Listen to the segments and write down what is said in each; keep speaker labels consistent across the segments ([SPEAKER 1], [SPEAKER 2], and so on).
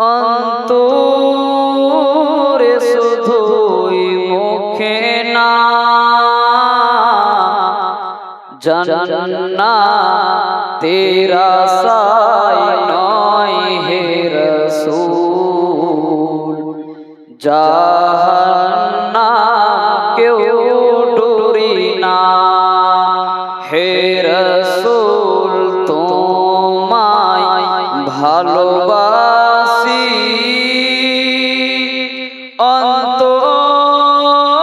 [SPEAKER 1] অন্তরে শুধুই মুখে না। জানা তেরা সাই নয় হে রসূল। জাহান্না কেউ ডুরি না। হে রসূল, তোমায় ভালোবাসা। অন্তরে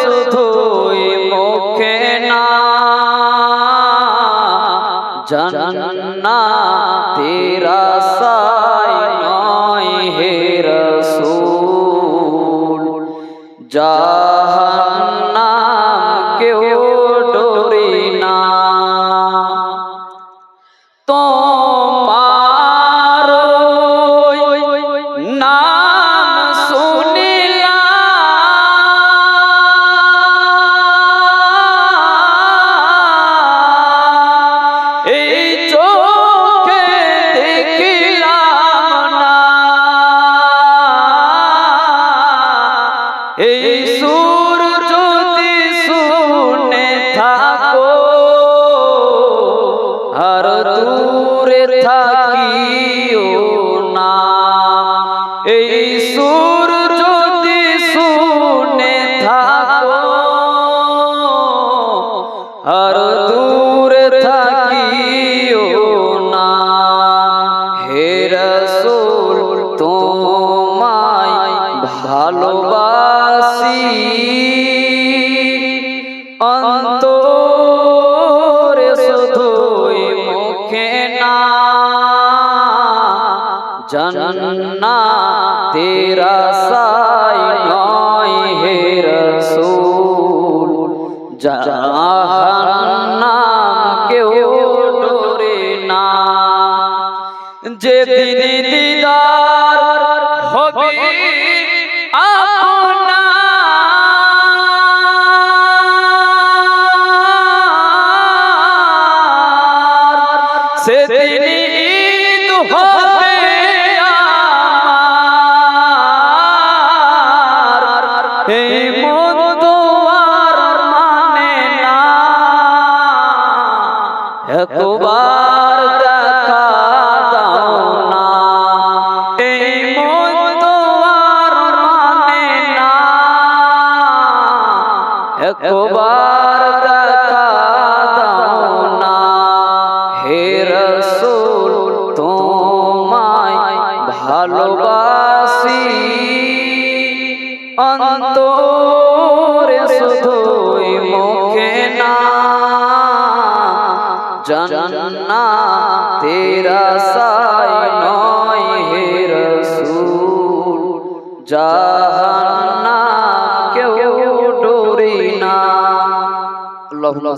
[SPEAKER 1] শুধুই মুখে না জান্না তেরা সাই নয় হে রসূল জাহান্নাম এই সুর যদি শুনে থাকো, আর দূরে থাকিও না। এই সুর যদি শুনে থাকো, আর দূরে থাকিও না। হে রসূল, তোমায় ভালোবাসি অন্তরে শুধুই মুখে না জান্না তেরা সাই নয় হে রসূল জাহান্নাম কেউ ডরে না। যেদিন দিদার সেদিন ঈদ হবে এই মন দুয়ার মানে একবার দেখা অন্তরে শুধুই মুখে না। জান্না তেরা সাই নয় হে রসুল। জাহান্না কেউ ডোরি না। আল্লাহুম্মা